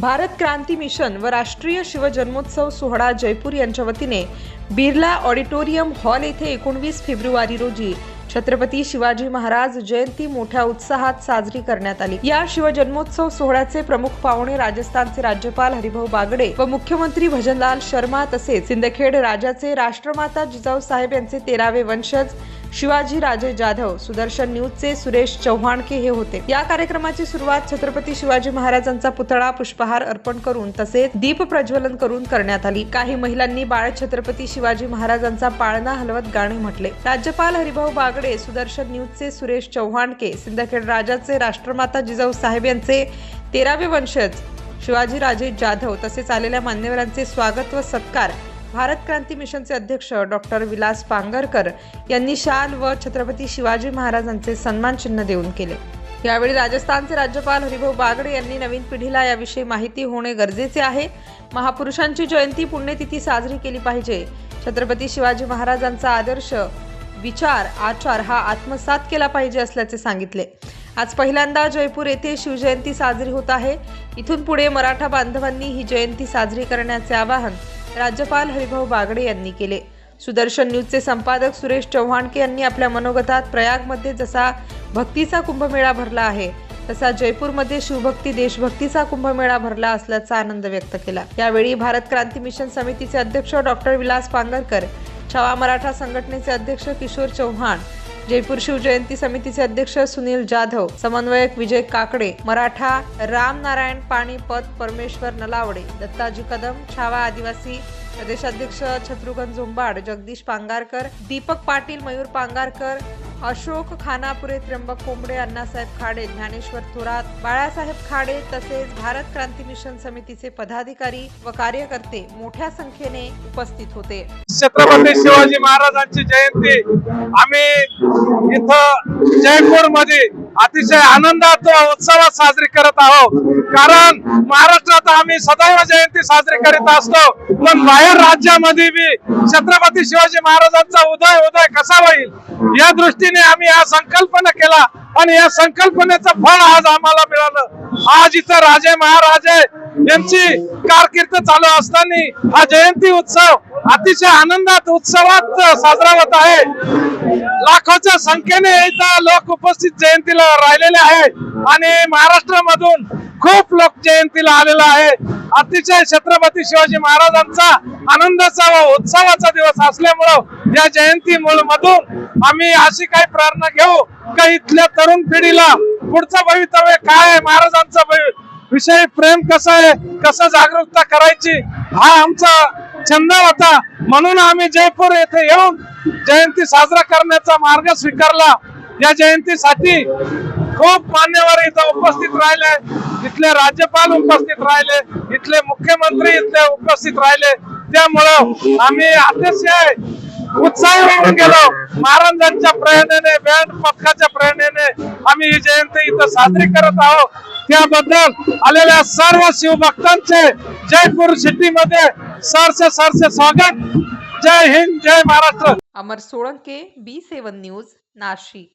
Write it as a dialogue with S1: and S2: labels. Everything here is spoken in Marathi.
S1: भारत क्रांती मिशन व राष्ट्रीय शिवजन्मोत्सव सोहळा जयपूर यांच्या वतीने बिर्ला ऑडिटोरियम हॉल येथे एकोणवीस फेब्रुवारी रोजी छत्रपती शिवाजी महाराज जयंती मोठ्या उत्साहात साजरी करण्यात आली. या शिवजन्मोत्सव सोहळ्याचे प्रमुख पाहुणे राजस्थानचे राज्यपाल हरिभाऊ बागडे व मुख्यमंत्री भजनलाल शर्मा तसेच सिंदखेड राजाचे राष्ट्रमाता जिजाऊ साहेब यांचे तेरावे वंशज शिवाजी राजे जाधव सुदर्शन न्यूजचे सुरेश चव्हाणके हे होते. या कार्यक्रमाची सुरुवात छत्रपती शिवाजी महाराजांचा पुतळा पुष्पहार अर्पण करून तसेच दीप प्रज्वलन करून करण्यात आली. काही महिलांनी बाळ छत्रपती शिवाजी महाराजांचा पाळणा हलवत गाणे म्हटले. राज्यपाल हरिभाऊ बागडे सुदर्शन न्यूजचे सुरेश चव्हाणके सिंदखेड राजाचे राष्ट्रमाता जिजाऊ साहेब यांचे तेरावे वंशज शिवाजी राजे जाधव तसेच आलेल्या मान्यवरांचे स्वागत व सत्कार भारत क्रांती मिशनचे अध्यक्ष डॉक्टर विलास पांगरकर यांनी शाल व छत्रपती शिवाजी महाराजांचे सन्मान चिन्ह देऊन केले. यावेळी राजस्थानचे राज्यपाल हरिभाऊ बागडे यांनी नवीन पिढीला याविषयी माहिती होणे गरजेचे आहे. महापुरुषांची जयंती पुण्यतिथी साजरी केली पाहिजे. छत्रपती शिवाजी महाराजांचा आदर्श विचार आचार हा आत्मसात केला पाहिजे असल्याचे सांगितले. आज पहिल्यांदा जयपूर येथे शिवजयंती साजरी होत आहे. इथून पुढे मराठा बांधवांनी ही जयंती साजरी करण्याचे आवाहन राज्यपाल हरिभाऊ बागडे यांनी केले. सुदर्शन न्यूजचे संपादक सुरेश चव्हाणके यांनी आपल्या मनोगतात प्रयागमध्ये जसा भक्तीचा कुंभमेळा भरला आहे तसा जयपूरमध्ये शिवभक्ती देशभक्तीचा कुंभमेळा भरला असल्याचा आनंद व्यक्त केला. यावेळी भारत क्रांती मिशन समितीचे अध्यक्ष डॉक्टर विलास पांगरकर छावा मराठा संघटनेचे अध्यक्ष किशोर चव्हाण जयपूर शिवजयंती समितीचे अध्यक्ष सुनील जाधव समन्वयक विजय काकडे मराठा राम नारायण पाणीपत परमेश्वर नलावडे दत्ताजी कदम छावा आदिवासी प्रदेशाध्यक्ष शत्रुघ्न झोंबाड जगदीश पांगारकर दीपक पाटील मयूर पांगारकर अशोक खानापुरे त्र्यंबक कोंबडे अण्णासाहेब खाडे ज्ञानेश्वर थोरात बाळासाहेब खाडे तसेच भारत क्रांती मिशन समितीचे पदाधिकारी व कार्यकर्ते मोठ्या संख्येने उपस्थित होते.
S2: छत्रपती शिवाजी महाराजांची जयंती. आम्ही इथं जयपूरमध्ये अतिशय आनंदात उत्सवात साजरी करत आहोत. कारण महाराष्ट्रात आम्ही सदैव जयंती साजरी करीत असतो. पण बाहेर राज्यामध्ये बी छत्रपती शिवाजी महाराजांचा उदय उदय कसा होईल? या दृष्टीने आम्ही हा संकल्पना केला आणि या संकल्पनेचं फळ आज आम्हाला मिळालं. आज इथं राजे महाराजे यांची कारकीर्द चालू असताना हा जयंती उत्सव अतिशय आनंदात उत्सवात साजरा होत आहे. लाखोच्या संख्येने इथं लोक उपस्थित जयंतीला राहिलेले आहेत. आणि महाराष्ट्रामधून खूप लोक जयंतीला आलेला आहे अतिशय छत्रपती शिवाजी महाराजांचा आनंदाचा व उत्सवाचा दिवस असल्यामुळं या जयंती मधून आम्ही अशी काही प्रेरणा घेऊ का इथल्या तरुण पिढीला पुढचं भवितव्य काय आहे? महाराजांचा विषयी प्रेम कसं आहे? कसं जागरूकता करायची? हा आमचा छंद होता. म्हणून आम्ही जयपूर येथे येऊन जयंती साजरा करण्याचा मार्ग स्वीकारला. या जयंतीसाठी खूप मान्यवर इथं उपस्थित राहिले. इथले राज्यपाल उपस्थित राहिले. इथले मुख्यमंत्री इथले उपस्थित राहिले. त्यामुळं आम्ही अतिशय उत्साही होऊन गेलो. महाराजांच्या प्रेरणेने बँड पथकाच्या प्रेरणेने आम्ही ही जयंती इथं साजरी करत आहोत. त्याबद्दल आलेल्या सर्व शिवभक्तांचे जयपूर सिटीमध्ये सर से सर से स्वागत. जय हिंद जय Maharashtra.
S1: Amar Solanke B seven news Nashik.